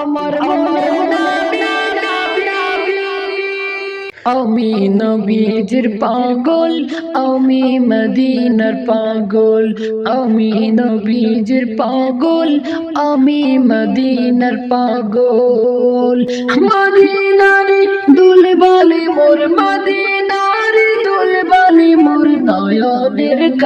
আমার নবী নবী আমি নবীজির পাগল, আমি মদিনার পাগল, আমি নবীজির পাগল, আমি মদিনার পাগল। মদিনারি দুলবালি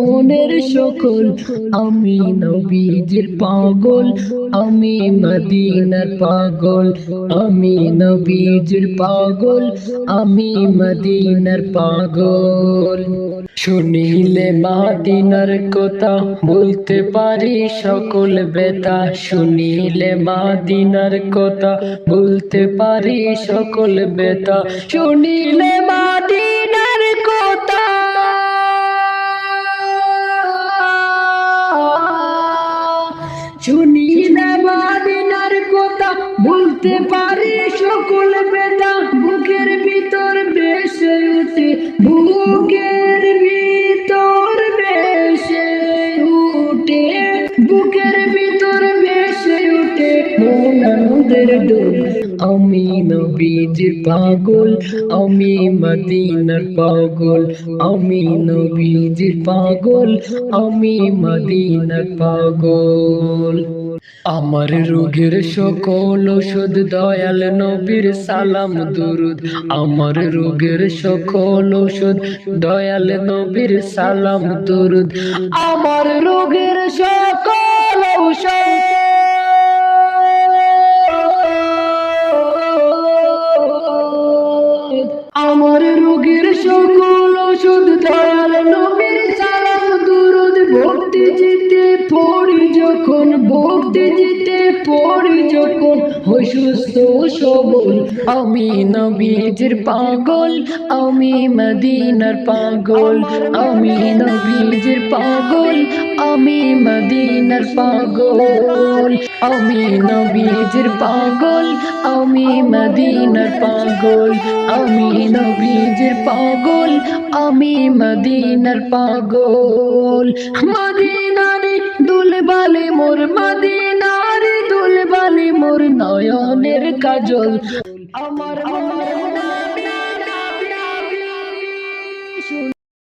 জীবনের সকল, আমি নবীজির পাগল, আমি মদিনার পাগল, আমি নবীজির পাগল, আমি মদিনার পাগল। শুনিলে মাদিনার কথা বলতে পারি সকল বেতা, শুনিলে মাদিনার কথা বলতে পারি সকল বেতা, শুনিলে মাদিনার শুনিলে মাদিনার কথা বলতে পারি সকল বেদা। বুকের ভিতর বেসে উঠে, বুকের ভিতর বেসে উঠে, বুকের ভিতর বেসে উঠে। মন আনন্দের আমি নবীজির পাগল, আমি মদিনার পাগল, আমি নবীজির পাগল, আমি মদিনার পাগল। আমার রোগের সকল ওষুধ দয়াল নবীর সালাম, দুরুদ। আমার রোগের সকল ওষুধ দয়াল নবীর সালাম, দুরুদ। আমার রোগের সকল ঔষধ ভক্তি জিতে পড়ি যখন হই সুস্থ সবল। আমি নবীজির পাগল, আমি মদিনার পাগল। আমি নবীজির পাগল, আমি মদিনার পাগল। আমি নবীজির পাগল, আমি মদিনার পাগল। আমি নবীজির পাগল, আমি মদিনার পাগল। মদিনারে দুলবালে মোর মদিনারে দুলবালে মোর নয়নের কাজল। আমার মনে